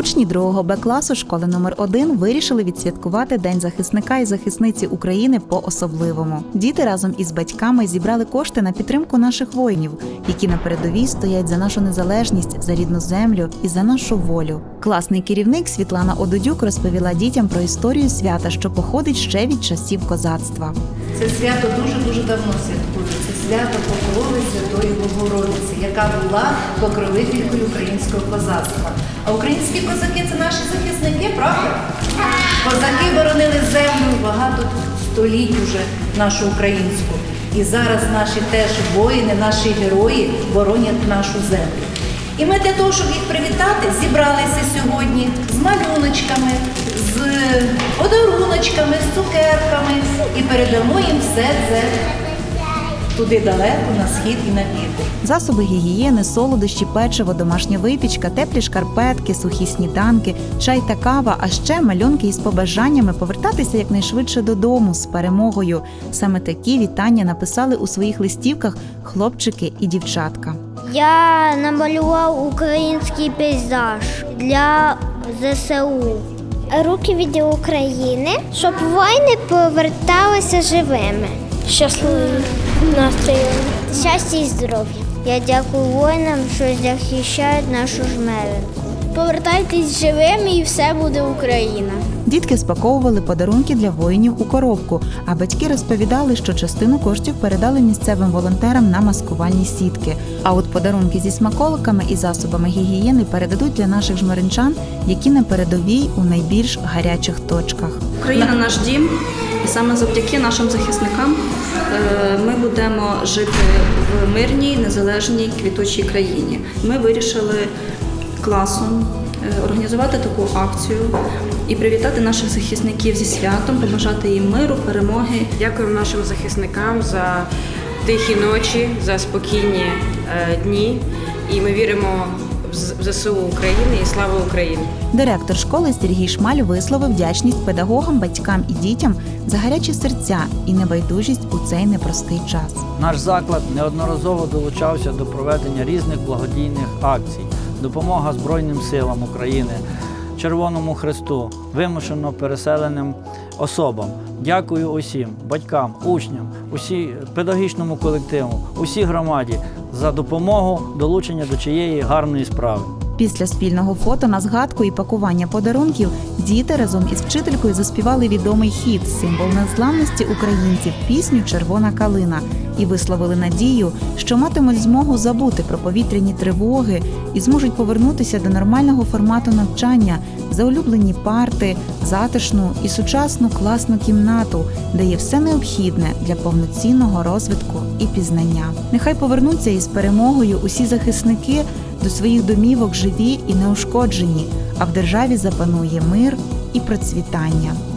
Учні 2 Б класу школи номер 1 вирішили відсвяткувати День захисника і захисниці України по-особливому. Діти разом із батьками зібрали кошти на підтримку наших воїнів, які на передовій стоять за нашу незалежність, за рідну землю і за нашу волю. Класний керівник Світлана Ододюк розповіла дітям про історію свята, що походить ще від часів козацтва. Це свято дуже-дуже давно святкується. Це свято Покрови Святої Богородиці, яка була покровителькою українського козацтва. А українські козаки це наші захисники, правда? Козаки боронили землю багато століть уже нашу українську. І зараз наші теж воїни, наші герої боронять нашу землю. І ми для того, щоб їх привітати, зібралися сьогодні з малюночками, з подаруночками, з цукерками і передамо їм все це туди далеко, на схід і на південь. Засоби гігієни, солодощі, печиво, домашня випічка, теплі шкарпетки, сухі сніданки, чай та кава, а ще малюнки із побажаннями повертатися якнайшвидше додому з перемогою. Саме такі вітання написали у своїх листівках хлопчики і дівчатка. Я намалював український пейзаж для ЗСУ. Руки від України, щоб воїни поверталися живими. Щасливим настроєм. Щастя і здоров'я. Я дякую воїнам, що захищають нашу жмеринку. Повертайтесь живими і все буде Україна. Дітки спаковували подарунки для воїнів у коробку, а батьки розповідали, що частину коштів передали місцевим волонтерам на маскувальні сітки. А от подарунки зі смаколиками і засобами гігієни передадуть для наших жмеринчан, які на передовій у найбільш гарячих точках. Україна наш дім, і саме завдяки нашим захисникам е, ми будемо жити в мирній, незалежній, квітучій країні. Ми вирішили класом організувати таку акцію і привітати наших захисників зі святом, побажати їм миру, перемоги. Дякуємо нашим захисникам за тихі ночі, за спокійні е, дні. І ми віримо в в ЗСУ України і слава Україні! Директор школи Сергій Шмаль висловив вдячність педагогам, батькам і дітям за гарячі серця і небайдужість у цей непростий час. Наш заклад неодноразово долучався до проведення різних благодійних акцій, допомога Збройним силам України, Червоному Хресту, вимушено переселеним особам. Дякую усім батькам, учням, усі педагогічному колективу, усій громаді за допомогу долучення до чиєї гарної справи. Після спільного фото на згадку і пакування подарунків діти разом із вчителькою заспівали відомий хіт, символ незламності українців, пісню Червона калина і висловили надію, що матимуть змогу забути про повітряні тривоги і зможуть повернутися до нормального формату навчання за улюблені парти, затишну і сучасну класну кімнату, де є все необхідне для повноцінного розвитку і пізнання. Нехай повернуться із перемогою усі захисники до своїх домівок живі і неушкоджені, а в державі запанує мир і процвітання.